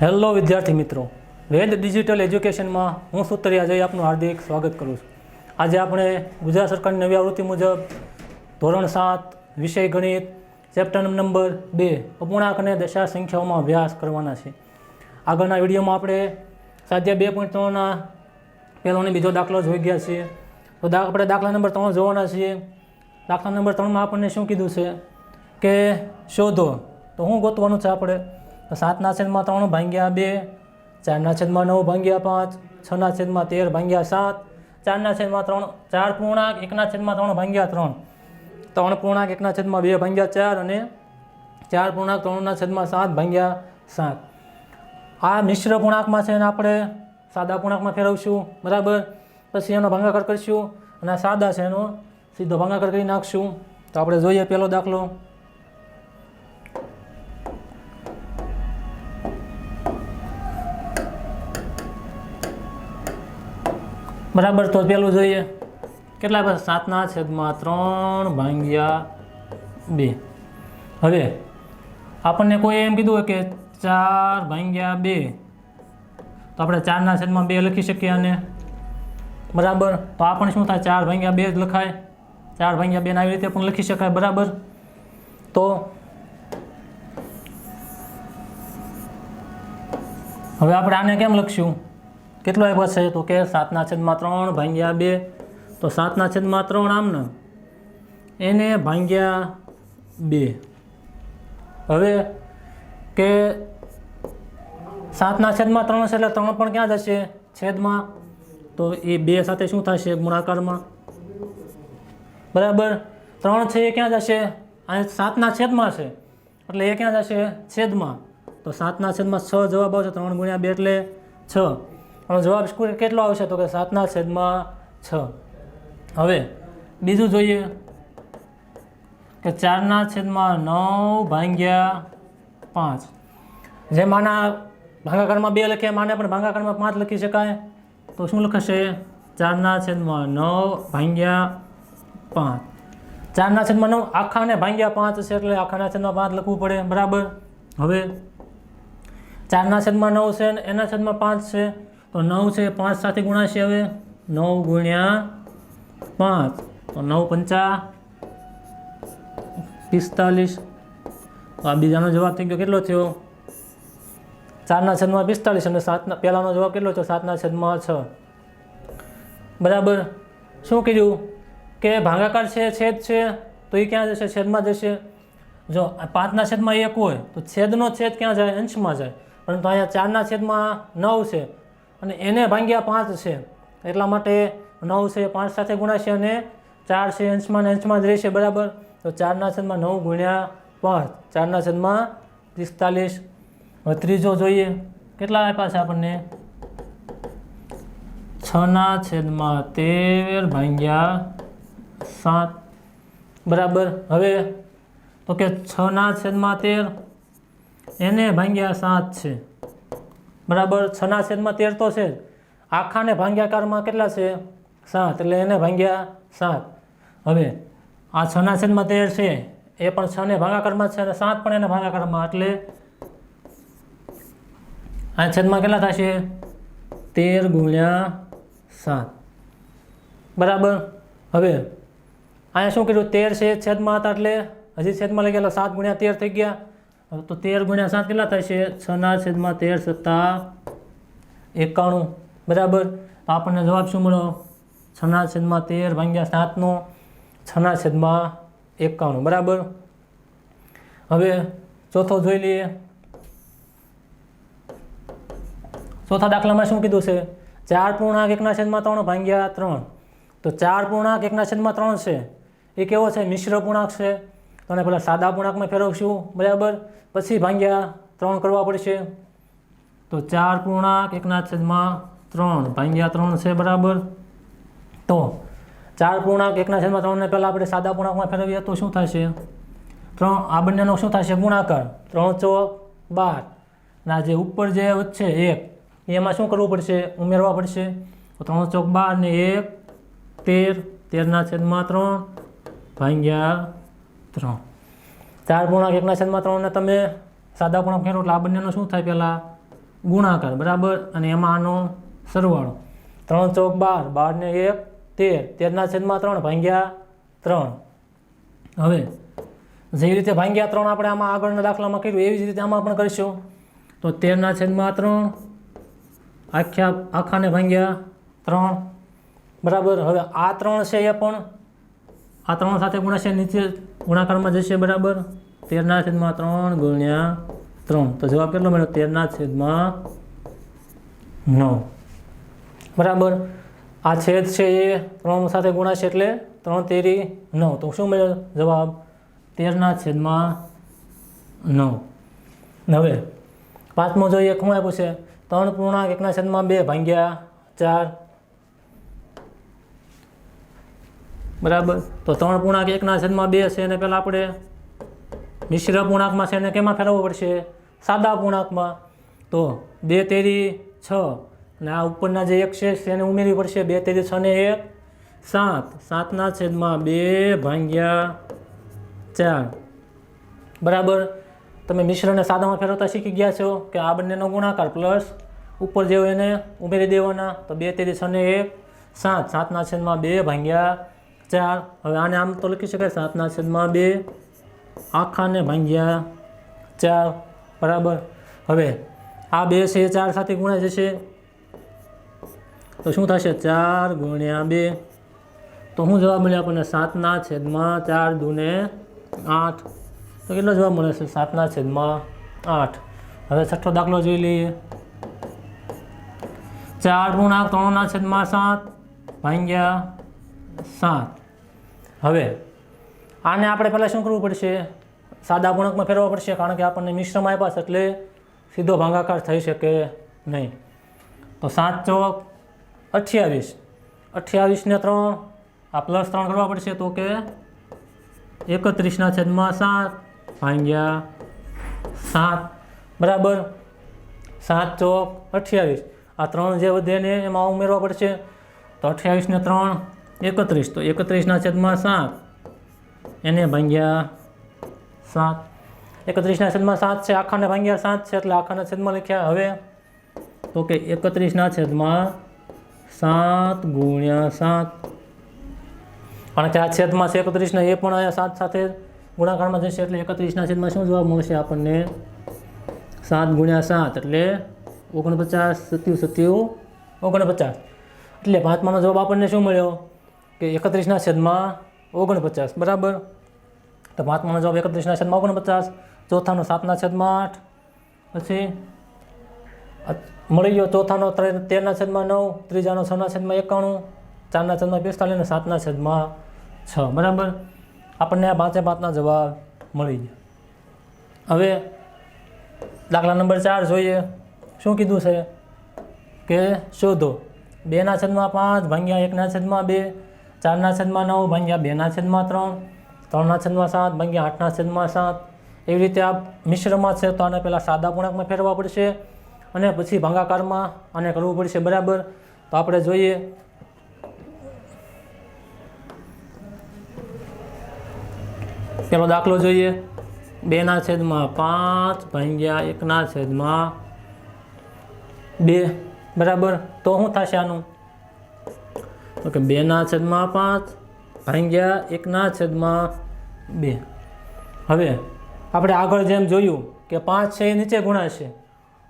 Hello વિદ્યાર્થી મિત્રો. વેદ digital એજ્યુકેશનમાં હું સુતરિયા આજે આપનું હાર્દિક સ્વાગત કરું છું. આજે આપણે ગુજરાત સરકારની નવી આવૃત્તિ મુજબ ધોરણ સાત, વિષય ગણિત, ચેપ્ટર નંબર બે, અપૂર્ણાંક અને દશા સંખ્યાઓમાં અભ્યાસ કરવાના છે. આગળના વિડીયોમાં આપણે સાધ્ય બે પોઈન્ટ ત્રણના પહેલો બીજો દાખલો જોઈ ગયા છીએ. તો આપણે દાખલા નંબર ત્રણ જોવાના છીએ. દાખલા નંબર ત્રણમાં આપણને શું કીધું છે કે શોધો. તો શું ગોતવાનું છે આપણે. તો સાતના છેદમાં ત્રણ ભાંગ્યા બે, ચારના છેદમાં નવ ભાંગ્યા પાંચ, છના છેદમાં તેર ભાંગ્યા સાત, ચારના છેદમાં ત્રણ, ચાર પૂર્ણાંક, એકના છેદમાં ત્રણ ભાંગ્યા ત્રણ. ત્રણ પૂર્ણાંક, એકના છેદમાં બે ભાંગ્યા ચાર અને ચાર પૂર્ણાંક ત્રણના છેદમાં સાત ભાંગ્યા સાત. આ મિશ્ર પૂર્ણાંકમાં છે એને આપણે સાદા પૂર્ણાંકમાં ફેરવશું, બરાબર? પછી એનો ભાંગાકાર કરીશું અને સાદા છે એનો સીધો ભાંગાકાર કરી નાખશું. તો આપણે જોઈએ પહેલો દાખલો. બરાબર, તો પહેલું જોઈએ. કેટલા પાસે સાતના છેદમાં ત્રણ ભાંગ્યા બે. હવે, આપણને કોઈ એમ કીધું હોય કે ચાર ભાંગ્યા બે. તો આપણે ચારના છેદમાં બે લખી શકીએ અને બરાબર? તો આપણને શું થાય? ચાર ભાંગ્યા બે જ લખાય. ચાર ભાંગ્યા બેને આવી રીતે પણ લખી શકાય. બરાબર? તો હવે આપણે આને કેમ લખશું? કેટલો આપ્યો છે? તો કે સાતના છેદમાં ત્રણ ભાંગ્યા બે. તો સાતના છેદમાં ત્રણ આમ ને? એને ભાંગ્યા બે. હવે કે સાતના છેદમાં ત્રણ છે એટલે ત્રણ પણ ક્યાં જશે? છેદમાં. તો એ બે સાથે શું થશે? ગુણાકારમાં. બરાબર? ત્રણ છે એ ક્યાં જશે? આ સાતના છેદમાં છે. એટલે એ ક્યાં જશે? છેદમાં. તો સાતના છેદમાં છ જવાબ આવશે ત્રણ ગુણ્યા બે એટલે છ. જવાબ સ્કૂલ કેટલો આવશે તો કે સાતના છેદમાં છ. હવે બીજું જોઈએ કે ચારના છેદમાં નવ ભાંગ્યા પાંચ. જે માના ભાંગાકારમાં બે લખ્યા માને પણ ભાંગાકારમાં પાંચ લખી શકાય. તો શું લખશે? ચારના છેદમાં નવ ભાંગ્યા પાંચ. ચારના છેદમાં નવ આખાને ભાંગ્યા પાંચ છે એટલે આખાના છેદમાં પાંચ લખવું પડે, બરાબર? હવે ચારના છેદમાં નવ છે ને એના છેદમાં પાંચ છે. તો નવ છે, પાંચ સાથે ગુણાશે હવે. નવ ગુણ્યા પાંચ. તો નવ પંચા પિસ્તાલીસ. તો આ બીજાનો જવાબ થઈ ગયો કેટલો થયો? ચારના છેદમાં પિસ્તાલીસ અને સાતના, પહેલાંનો જવાબ કેટલો થયો? સાતના છેદમાં છ. બરાબર. શું કીધું? કે ભાગાકાર છે, છેદ છે, તો એ ક્યાં જશે? છેદમાં જશે. જો પાંચના છેદમાં એક હોય, તો છેદનો છેદ ક્યાં જાય? અંશમાં જાય. પરંતુ અહીંયા ચારના છેદમાં નવ છે. અને એને ભાંગ્યા પાંચ છે. એટલા માટે નવ છે, પાંચ સાથે ગુણાશે અને ચાર છે, અંશમાં ને અંશમાં જ રહેશે, બરાબર? તો ચારના છેદમાં નવ ગુણ્યા પાંચ, ચારના છેદમાં પિસ્તાલીસ. ત્રીજો જોઈએ. કેટલા આપ્યા છે આપણને? છના છેદમાં તેર ભાંગ્યા સાત. બરાબર? હવે તો કે છના છેદમાં તેર, એને ભાંગ્યા સાત છે. બરાબર, છના છેદમાં તેર તો છે જ. આખાને ભાંગ્યાકારમાં કેટલા છે? સાત. એટલે એને ભાંગ્યા સાત. હવે, આ છના છેદમાં તેર છે, એ પણ છને ભાગાકારમાં છે અને સાત પણ એને ભાગાકારમાં એટલે આ છેદમાં કેટલા થશે? તેર ગુણ્યા સાત. બરાબર? હવે, અહીંયા શું કર્યું? તેર છે છેદમાં હતા એટલે હજી છેદમાં લઈ ગયેલા સાત ગુણ્યા તેર થઈ ગયા. તો તેર ગુણ્યા સાત કેટલા થશે છના છેદમાં તેર સત્તા એકાણું. બરાબર? આપણને જવાબ શું મળ્યો? છના છેદમાં તેર ભાગ્યા સાતનો છના છેદમાં એકાણું. બરાબર? હવે ચોથો જોઈ લઈએ. ચોથા દાખલામાં શું કીધું છે? ચાર પૂર્ણાંક એકના છેદમાં ત્રણ ભાગ્યા ત્રણ. તો ચાર પૂર્ણાંક એકના છેદમાં ત્રણ છે. એ કેવો છે? મિશ્ર પૂર્ણાંક છે. તો આને પહેલાં સાદા પૂર્ણાંકમાં ફેરવશું? બરાબર? પછી ભાંગ્યા ત્રણ કરવા પડશે. તો ચાર પૂર્ણાંક એકના છેદમાં ત્રણ. ભાંગ્યા ત્રણ છે, બરાબર? તો ચાર પૂર્ણાંક એકના છેદમાં ત્રણને પહેલાં આપણે સાદા પૂર્ણાંકમાં ફેરવીએ તો શું થશે? ત્રણ, આ બંનેનો શું થશે? ગુણાકાર. ત્રણ ચોક બાર. ના જે ઉપર જે વચ્ચે એક, એમાં શું કરવું પડશે? ઉમેરવા પડશે. ત્રણ ચોક બાર ને એક, તેર. તેરના છેદમાં ત્રણ. ભાગ્યા ત્રણ ચાર પૂર્ણાંક એકના છેદમાં ત્રણને તમે સાદા પૂર્ણાંક ફેરવો એટલે આ બંનેનો શું થાય પહેલાં? ગુણાકાર, બરાબર? અને એમાં આનો સરવાળો. ત્રણ ચોક બાર બારને એક, તેર. તેરના છેદમાં ત્રણ, ભાંગ્યા ત્રણ. હવે જે રીતે ભાંગ્યા ત્રણ આપણે આમાં આગળના દાખલામાં કર્યું, એવી જ રીતે આમાં પણ કરીશું. તો તેરના છેદમાં ત્રણ, આખ્યા, આખાને ભાંગ્યા ત્રણ. બરાબર? હવે આ ત્રણ છે એ પણ આ ત્રણ સાથે ગુણાશે, નીચે ગુણાકારમાં જશે બરાબર. તેરના છેદમાં ત્રણ ગુણ્યા ત્રણ. તો જવાબ કેટલો મળ્યો? તેરના છેદમાં નવ. બરાબર. આ છેદ છે એ ત્રણ સાથે ગુણાશે એટલે ત્રણ તેરી નવ. તો શું મળ્યો જવાબ? તેરના છેદમાં નવ. હવે પાંચમો જોઈએ શું આપ્યું છે, ત્રણ પૂર્ણાંક એકના છેદમાં બે ભાંગ્યા ચાર. બરાબર? તો ત્રણ પૂર્ણાંક એકના છેદમાં બે છે એને પહેલાં આપણે મિશ્ર પૂર્ણાંકમાં છે એને કેમાં ફેરવવો પડશે? સાદા પૂર્ણાંકમાં. તો બે તેરી છ, અને આ ઉપરના જે એક છે એને ઉમેરવી પડશે. બે તેરી છ ને એક, સાત. સાતના છેદમાં બે ભાંગ્યા ચાર. બરાબર? તમે મિશ્રને સાદામાં ફેરવતા શીખી ગયા છો કે આ બંનેનો ગુણાકાર પ્લસ ઉપર જેવો એને ઉમેરી દેવાના. તો બે તેરી છ ને એક, સાત. સાતના છેદમાં બે ભાંગ્યા ચાર. હવે આને આમ તો લખી શકાય સાતના છેદમાં બે. આખાને ભાંગ્યા ચાર. બરાબર. હવે આ બે છે ચાર સાથે ગુણાઈ જશે. તો શું થશે? ચાર ગુણ્યા બે. તો શું જવાબ મળે આપણને? સાતના છેદમાં ચાર દુને આઠ. તો કેટલો જવાબ મળે છે? સાતના છેદમાં આઠ. હવે છઠ્ઠો દાખલો જોઈ લઈએ. ચાર ગુણા ત્રણના છેદમાં સાત. ભાંગ્યા સાત. હવે, આને આપણે પહેલાં શું કરવું પડશે? સાદા ગુણકમાં ફેરવવા પડશે, કારણ કે આપણને મિશ્રમાં આપ્યા છે એટલે સીધો ભાંગાકાર થઈ શકે નહીં. તો સાત ચોક અઠ્યાવીસ. અઠ્યાવીસને ત્રણ, આ પ્લસ ત્રણ કરવા પડશે તો કે એકત્રીસના છેદમાં સાત ભાંગ્યા સાત. બરાબર? સાત ચોક અઠ્યાવીસ. આ ત્રણ જે વધે ને એમાં ઉમેરવા પડશે. તો અઠ્યાવીસને ત્રણ એકત્રીસ તો એકત્રીસના છેદમાં સાત. એને ભાંગ્યા સાત. એકત્રીસના છેદમાં સાત છે, આખાને ભાંગ્યા સાત છે, એટલે આખાના છેદમાં લખ્યા હવે. તો કે એકત્રીસના છેદમાં સાત ગુણ્યા સાત. કારણ કે આ છેદમાં છે એકત્રીસના, એ પણ અહીંયા સાત સાથે ગુણાકારમાં જશે, એટલે એકત્રીસના છેદમાં શું જવાબ મળશે આપણને? સાત ગુણ્યા સાત, એટલે ઓગણપચાસ સત્યુ સત્યુ ઓગણપચાસ. એટલે પાંચમાનો જવાબ આપણને શું મળ્યો? કે એકત્રીસના છેદમાં ઓગણપચાસ, બરાબર? તો પાંચમાનો જવાબ એકત્રીસના છેદમાં ઓગણપચાસ, ચોથાનો સાતના છેદમાં આઠ, પછી મળી ગયો ચોથાનો તેરના છેદમાં નવ, ત્રીજાનો છના છેદમાં એકાણું, ચારના છેદમાં પિસ્તાલીસ અને સાતના છેદમાં છ, બરાબર? આપણને આ પાંચે પાંચના જવાબ મળી ગયા. હવે દાખલા નંબર ચાર જોઈએ. શું કીધું છે? કે શોધો. બેના છેદમાં પાંચ ભાંગ્યા એકના છેદમાં બે. ચારના છેદમાં નવ ભાંગ્યા બેના છેદમાં ત્રણ, ત્રણના છેદમાં સાત ભાંગ્યા આઠના છેદમાં સાત. એવી રીતે આ મિશ્રમાં છે તો આને પહેલાં સાદા પૂર્ણાંકમાં ફેરવવા પડશે અને પછી ભાગાકારમાં આને કરવું પડશે બરાબર. તો આપણે જોઈએ. પેલો દાખલો જોઈએ. બેના છેદમાં પાંચ ભાંગ્યા એકના છેદમાં બે. બરાબર. તો શું થશે આનું? તો કે બેના છેદમાં પાંચ, ભાંગ્યા એકના છેદમાં બે. હવે, આપણે આગળ જેમ જોયું કે પાંચ છે એ નીચે ગુણાશે,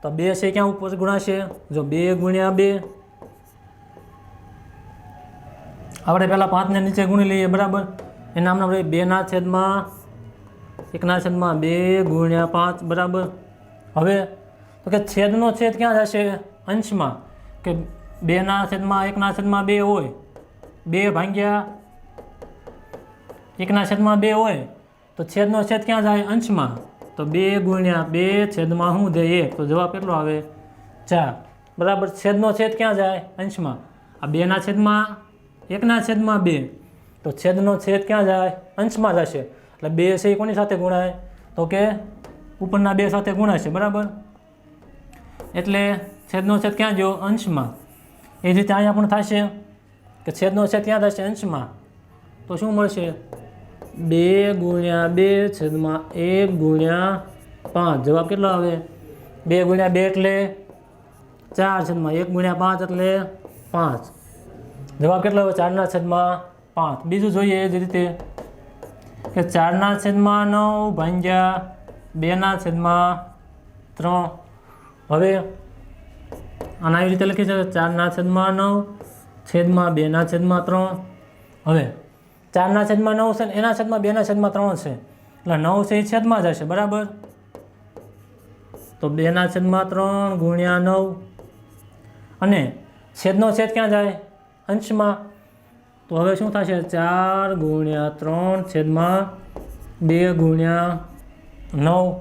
તો બે છે ક્યાં ઉપર ગુણાશે? જો બે ગુણ્યા બે. આપણે પહેલાં પાંચને નીચે ગુણી લઈએ, બરાબર? એના રહે બેના છેદમાં એકના છેદમાં બે ગુણ્યા પાંચ, બરાબર? હવે, તો કે છેદનો છેદ ક્યાં જશે? અંશમાં. કે બેના છેદમાં એકના છેદમાં બે હોય. બે ભાંગ્યા એકના છેદમાં બે હોય. તો છેદનો છેદ ક્યાં જાય? અંશમાં. તો બે ગુણ્યા બે છેદમાં શું જાય એક. તો જવાબ કેટલો આવે? ચાર. બરાબર, છેદનો છેદ ક્યાં જાય? અંશમાં. આ બેના છેદમાં એકના છેદમાં બે. તો છેદનો છેદ ક્યાં જાય? અંશમાં જશે. એટલે બે છે એ કોની સાથે ગુણાય? તો કે ઉપરના બે સાથે ગુણાશે. બરાબર? એટલે છેદનો છેદ ક્યાં જો અંશમાં. એ રીતે અહીંયા પણ થશે કે છેદનો છેદ ત્યાં થશે અંશમાં. તો શું મળશે? બે ગુણ્યા બે છેદમાં એક ગુણ્યા પાંચ. જવાબ કેટલો આવે? બે ગુણ્યા બે એટલે ચાર છેદમાં એક ગુણ્યા પાંચ એટલે પાંચ. જવાબ કેટલો આવે? ચારના છેદમાં પાંચ. બીજું જોઈએ એ જ રીતે કે ચારના છેદમાં નવ ભાંગ્યા બેના છેદમાં ત્રણ. હવે આને આવી રીતે લખી છે ચારના છેદમાં નવ છેદમાં બેના છેદમાં ત્રણ. હવે ચારના છેદમાં નવ છે એના છેદમાં બેના છેદમાં ત્રણ છે. એટલે નવ છે એ છેદમાં જશે, બરાબર? તો બેના છેદમાં ત્રણ ગુણ્યા નવ. અને છેદનો છેદ ક્યાં જાય? અંશમાં. તો હવે શું થશે? ચાર ગુણ્યા ત્રણ છેદમાં બે ગુણ્યા નવ.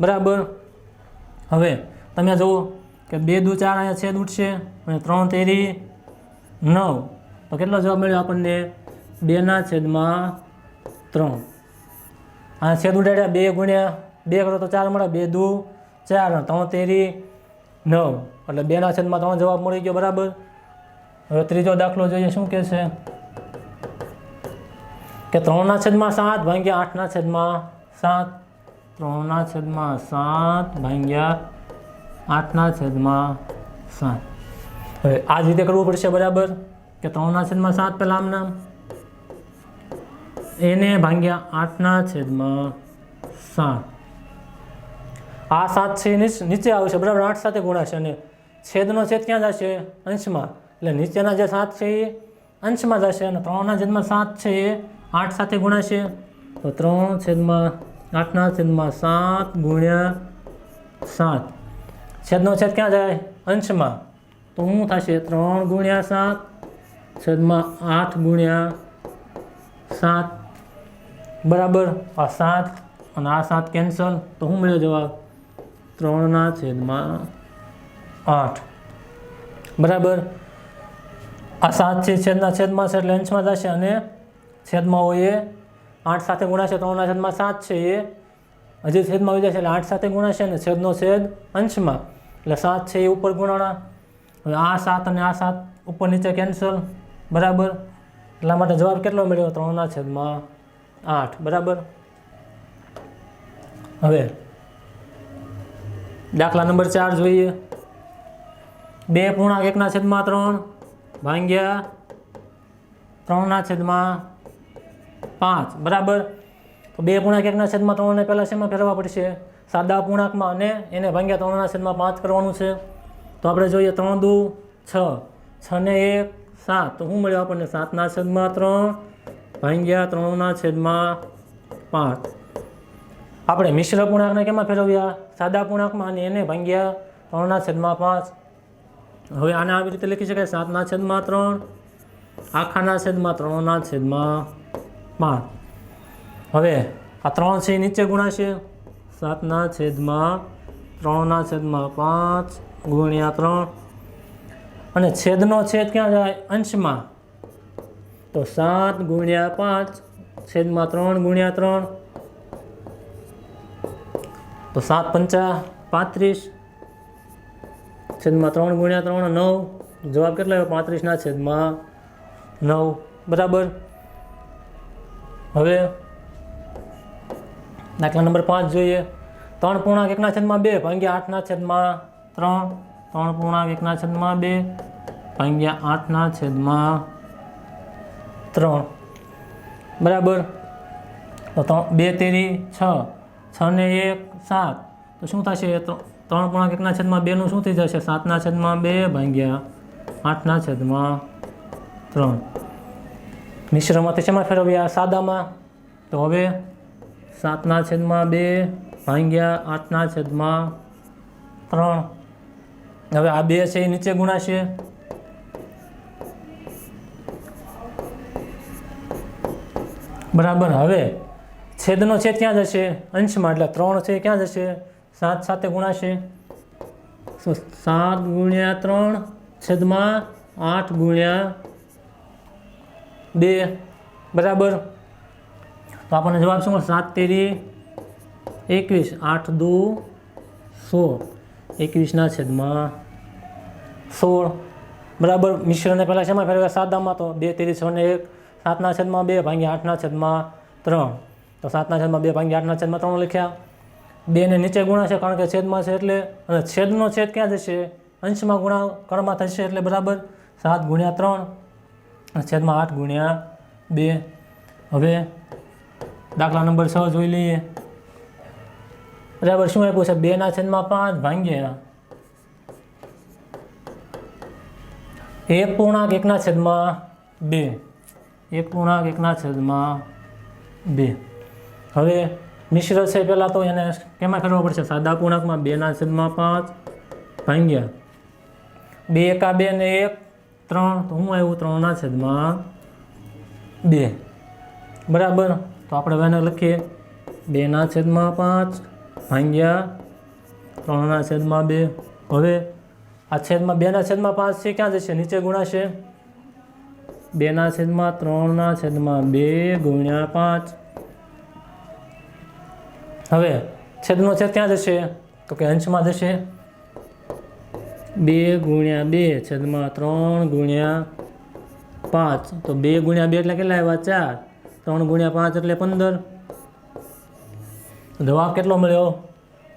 બરાબર? હવે તમે જુઓ કે બે દુ ચાર અહીંયા છેદ ઉઠશે અને ત્રણ તેરી નવ. તો કેટલો જવાબ મળ્યો આપણને? બેના છેદમાં ત્રણ. આ છેદ ઉડાડ્યા બે ગુણ્યા બે કરો તો ચાર મળે. બે દુ ચાર ત્રણ તેરી નવ. એટલે બેના છેદમાં ત્રણ જવાબ મળી ગયો બરાબર. હવે ત્રીજો દાખલો જોઈએ, શું કહે છે? કે ત્રણના છેદમાં સાત ભાગ્યા આઠના છેદમાં સાત. ત્રણના છેદમાં સાત ભાગ્યા આઠના છેદમાં સાત. હવે આ જ રીતે કરવું પડશે બરાબર કે ત્રણના છેદમાં સાત પહેલાં આમ નામ એને ભાગ્યા આઠના છેદમાં સાત. આ સાત છે નીચે આવશે. બરાબર, આઠ સાથે ગુણાશે અને છેદનો છેદ ક્યાં જશે? અંશમાં. એટલે નીચેના જે સાત છે એ અંશમાં જશે અને ત્રણના છેદમાં સાત છે એ આઠ સાથે ગુણાશે. તો ત્રણ છેદમાં આઠના છેદમાં સાત ગુણ્યા સાત. છેદનો છેદ ક્યાં જાય? અંશમાં. તો શું થશે ત્રણ ગુણ્યા સાત. છેદમાં આઠ ગુણ્યા સાત. બરાબર? આ સાત અને આ સાત કેન્સલ તો શું મળ્યો જવાબ? ત્રણના છેદમાં આઠ. બરાબર? આ સાત છે છેદના છેદમાં છે એટલે અંશમાં જશે અને છેદમાં હોય એ આઠ સાથે ગુણાશે ત્રણના છેદમાં સાત છે એ. હજી છેદમાં આવી જશે એટલે આઠ સાથે ગુણાશે અને છેદનો છેદ અંશમાં. એટલે સાત છે એ ઉપર ગુણાણા. હવે આ સાત અને આ સાત ઉપર નીચે કેન્સલ બરાબર? એટલા માટે જવાબ કેટલો મળ્યો? ત્રણના છેદમાં આઠ. બરાબર? હવે દાખલા નંબર ચાર જોઈએ. બે પૂર્ણાંક એકના છેદમાં ત્રણ ભાંગ્યા ત્રણના છેદમાં પાંચ. બરાબર? તો બે પૂર્ણાંક એકના છેદમાં ત્રણને પહેલાં શેમાં ફેરવવા પડશે? સાદા પૂર્ણાંકમાં અને એને ભાંગ્યા ત્રણના છેદમાં પાંચ કરવાનું છે. તો આપણે જોઈએ ત્રણ દુ છ. છ ને એક, સાત. તો શું મળ્યું આપણને સાતના છેદમાં ત્રણ ભાંગ્યા ત્રણના છેદમાં પાંચ. આપણે મિશ્ર પૂર્ણાંકને કેમાં ફેરવ્યા? સાદા પૂર્ણાંકમાં અને એને ભાંગ્યા ત્રણના છેદમાં પાંચ. હવે આને આવી રીતે લખી શકાય સાતના છેદમાં ત્રણ આખાના છેદમાં ત્રણના છેદમાં પાંચ. હવે આ ત્રણ છે નીચે ગુણાશે. સાતના છેદમાં ત્રણના છેદમાં પાંચ ગુણ્યા ત્રણ. અને છેદનો છેદ ક્યાં જાય? અંશમાં. તો સાત ગુણ્યા પાંચ છેદમાં ત્રણ ગુણ્યા ત્રણ. તો સાત પંચા પાંત્રીસ છેદમાં ત્રણ ગુણ્યા ત્રણ નવ. જવાબ કેટલો આવ્યો? પાંત્રીસના છેદમાં નવ. બરાબર? હવે દાખલા નંબર પાંચ જોઈએ. ત્રણ પૂર્ણાંક એકના છેદમાં બે ભાંગ્યા આઠના છેદમાં ત્રણ. ત્રણ પૂર્ણાંક એકના છેદમાં બે ભાંગ્યા આઠના છેદમાં ત્રણ. બરાબર? તો ત્રણ, બે તેરી છ છ ને એક સાત. તો શું થશે? ત્ર- ત્રણ પૂર્ણાંક એકના છેદમાં બેનું શું થઈ જશે? સાતના છેદમાં બે ભાંગ્યા આઠના છેદમાં ત્રણ. મિશ્રમાંથી શેમાં ફેરવ્યા? સાદામાં. તો હવે સાતના છેદમાં બે, ભાંગ્યા આઠના છેદમાં ત્રણ. હવે આ બે છે એ નીચે ગુણાશે. બરાબર, હવે છેદનો છેદ ક્યાં જશે? અંશમાં, એટલે ત્રણ છે ક્યાં જશે? સાત સાથે ગુણાશે. સાત ગુણ્યા ત્રણ છેદમાં આઠ ગુણ્યા બે. બરાબર? તો આપણને જવાબ શું સાત તેરી, એકવીસ, આઠ દુ, સોળ. એકવીસના છેદમાં સોળ. બરાબર મિશ્રને પહેલાં શેમાં ફેરવ્યા? સાદામાં તો બે તેરી, છ એક. સાતના છેદમાં બે ભાંગ્યા આઠના છેદમાં ત્રણ. તો સાતના છેદમાં બે ભાંગ્યા આઠના છેદમાં ત્રણ લખ્યા. બેને નીચે ગુણા છે કારણ કે છેદમાં છે એટલે, અને છેદનો છેદ ક્યાં જશે? અંશમાં ગુણા કણમાં થશે એટલે બરાબર સાત ગુણ્યા ત્રણ. છેદમાં આઠ ગુણ્યા બે. હવે દાખલા નંબર છ જોઈ લઈએ. બરાબર, શું આપ્યું છે? બેના છેદમાં પાંચ, ભાંગ્યા એક પૂર્ણાંક એકના છેદમાં બે. એક પૂર્ણાંક એકના છેદમાં બે. હવે મિશ્ર છે પહેલાં તો એને કેમાં કરવો પડશે? સાદા પૂર્ણાંકમાં બેના છેદમાં પાંચ, ભાંગ્યા. બે એકા બે ને એક, ત્રણ. તો હું આવ્યું ત્રણના છેદમાં બે. બરાબર? આપણે હવે લખીએ. બેના છેદમાં પાંચ ભાંગ્યા ત્રણના છેદમાં બે. હવે આ છેદમાં બેના છેદમાં પાંચ છે, ક્યાં જશે? નીચે ગુણાશે. બેના છેદમાં ત્રણના છેદમાં બે ગુણ્યા પાંચ. હવે છેદનો છેદ ક્યાં જશે? તો કે અંશમાં જશે. બે ગુણ્યા બે છેદમાં ત્રણ ગુણ્યા પાંચ. તો બે ગુણ્યા બે એટલે કેટલા આવ્યા? ચાર. ત્રણ ગુણ્યા પાંચ એટલે પંદર. જવાબ કેટલો મળ્યો?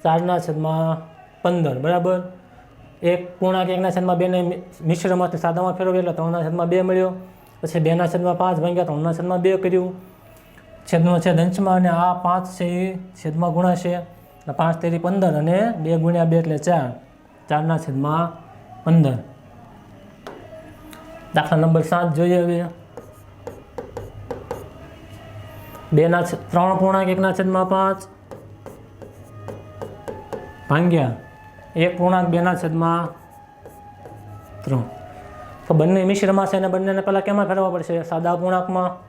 ચારના છેદમાં પંદર, બરાબર? એક પૂર્ણાંક એકના છેદમાં બેને મિશ્રમાંથી સાદામાં ફેરવ્યો એટલે ત્રણના છેદમાં બે મળ્યો. પછી બેના છેદમાં પાંચ ભાગ્યા ત્રણના છેદમાં બે કર્યું. છેદનો છેદ અંશમાં અને આ પાંચ છે એ છેદમાં ગુણાશે. એટલે પાંચ તેરી પંદર અને બે ગુણ્યા બે એટલે ચાર. ચારના છેદમાં પંદર. દાખલા નંબર સાત જોઈએ હવે. બેના ત્રણ પૂર્ણાંક, એકના છેદમાં પાંચ. ભાંગ્યા. એક પૂર્ણાંક, બેના છેદમાં ત્રણ. તો બંને મિશ્રમાં છે અને બંનેને પહેલાં કેમાં ફેરવવા પડશે? સાદા પૂર્ણાંકમાં.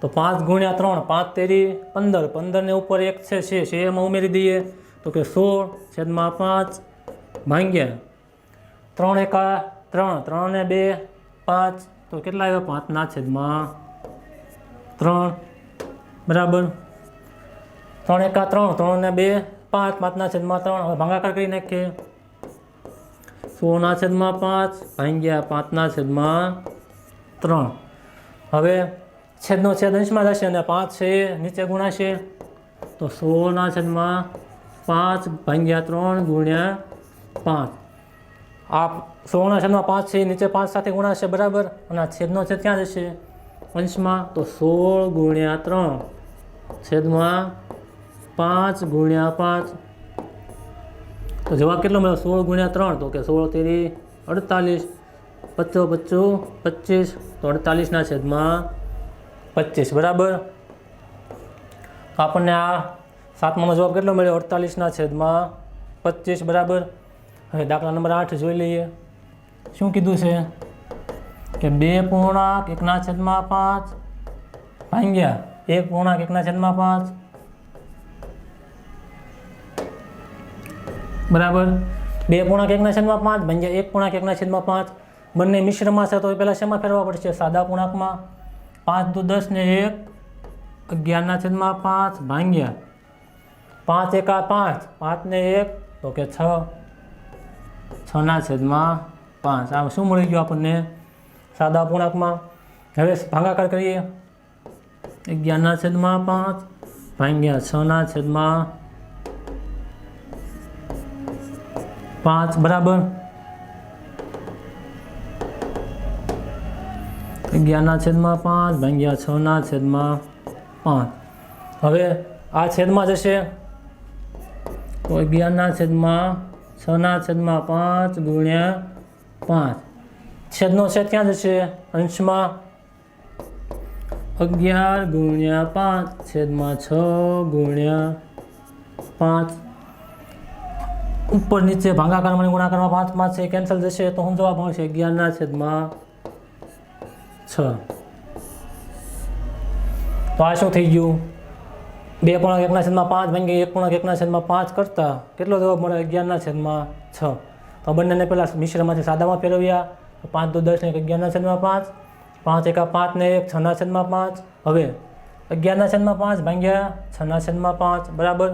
તો પાંચ ગુણ્યા ત્રણ, પાંચ તેરી પંદર. પંદરને ઉપર એક છે છે છે, એમાં ઉમેરી દઈએ તો કે સોળ છેદમાં પાંચ. ભાંગ્યા. ત્રણ એકા ત્રણ ત્રણ ને બે, પાંચ. તો કેટલા આવ્યા? પાંચના છેદમાં ત્રણ. બરાબર. ત્રણ એકા ત્રણ ત્રણ ને બે, પાંચ. પાંચના છેદમાં ત્રણ. હવે ભાગાકાર કરી નાખીએ. સોળના છેદમાં પાંચ, ભાંગ્યા પાંચના છેદમાં ત્રણ. હવે છેદનો છેદ અંશમાં જશે અને પાંચ છે, નીચે ગુણાશે. તો સોળના છેદમાં પાંચ ભાંગ્યા ત્રણ ગુણ્યા પાંચ. આ સોળના છેદમાં પાંચ છે, નીચે પાંચ સાથે ગુણાશે, બરાબર? અને આ છેદનો છેદ ક્યાં જશે? અંશમાં તો સોળ ગુણ્યા ત્રણ છેદમાં પાંચ ગુણ્યા પાંચ. તો જવાબ કેટલો મળ્યો? સોળ ગુણ્યા ત્રણ, તો કે સોળ તેરી અડતાલીસ. પચો પચો, પચીસ. તો અડતાલીસના છેદમાં પચીસ, બરાબર? આપણને આ સાતમાનો જવાબ કેટલો મળ્યો? અડતાલીસના છેદમાં પચીસ, બરાબર? હવે દાખલા નંબર આઠ જોઈ લઈએ. શું કીધું છે? કે બે પૂર્ણાંક, એકના છેદમાં પાંચ. ભાંગ્યા એક પૂર્ણાંક, એકના છેદમાં પાંચ. બરાબર? બે પૂર્ણાંક, એકના છેદમાં પાંચ. ભાંગ્યા એક પૂર્ણાંક, એકના છેદમાં પાંચ. બંને મિશ્રમાં છે, તો એ પહેલાં શેમાં ફેરવા પડશે? સાદા પૂર્ણાંકમાં. પાંચ દુ દસ ને એક. અગિયારના છેદમાં પાંચ. ભાંગ્યા પાંચ એકા પાંચ. પાંચ ને એક, તો કે છ. છના છેદમાં પાંચ. આ શું મળી ગયું આપણને? સાદા પૂર્ણાંકમાં હવે ભાગાકાર કરીએ. અગિયારના છેદમાં પાંચ, ભાંગ્યા છના છેદમાં પાંચ, બરાબર. અગિયારના છેદમાં પાંચ, ભાંગ્યા છના છેદમાં પાંચ. હવે આ છેદમાં જશે. તો અગિયારના છેદમાં છના છેદમાં પાંચ ગુણ્યા પાંચ. છેદનો છેદ ક્યાં જશે? અંશમાં અગિયાર ગુણ્યા પાંચ, છેદમાં છ ગુણ્યા પાંચ. ઉપર નીચે ભાંગાકારમાં ગુણાકારમાં પાંચ પાંચ છે કેન્સલ જશે તો હું જવાબ મળશે અગિયારના છેદમાં છ. તો આ શું થઈ ગયું? બે પૂર્ણાંક એકના છેદમાં પાંચ ભાંગી એક પૂર્ણાંક એકના છેદમાં પાંચ કરતા કેટલો જવાબ મળે? અગિયારના છેદમાં છ. તો બંનેને પહેલાં મિશ્રમાંથી સાદામાં ફેરવ્યા. પાંચ દો દસ ને અગિયારના છેદમાં પાંચ પાંચ એકા પાંચ ને એક છના છેદમાં પાંચ. હવે અગિયારના છેદમાં પાંચ ભાંગ્યા છના છેદમાં પાંચ, બરાબર?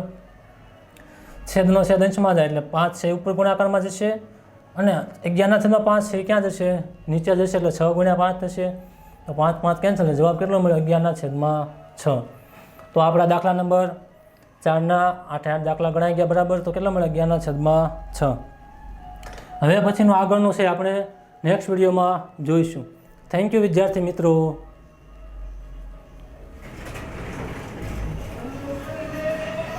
છેદનો છેદ અંશમાં જાય એટલે પાંચ છે ઉપર ગુણાકારમાં જશે અને અગિયારના છેદમાં પાંચ છે ક્યાં જશે? નીચે જશે એટલે છ ગુણ્યા પાંચ થશે. તો પાંચ પાંચ કેન્સલ જવાબ કેટલો મળ્યો? અગિયારના છેદમાં છ. તો આપણા દાખલા નંબર ચારના આઠે આઠ દાખલા ગણાઈ ગયા, બરાબર? તો કેટલા મળે અગિયારના છેદમાં છ. હવે પછીનું આગળનું છે આપણે નેક્સ્ટ વિડીયોમાં જોઈશું. થેન્ક યુ વિદ્યાર્થી મિત્રો.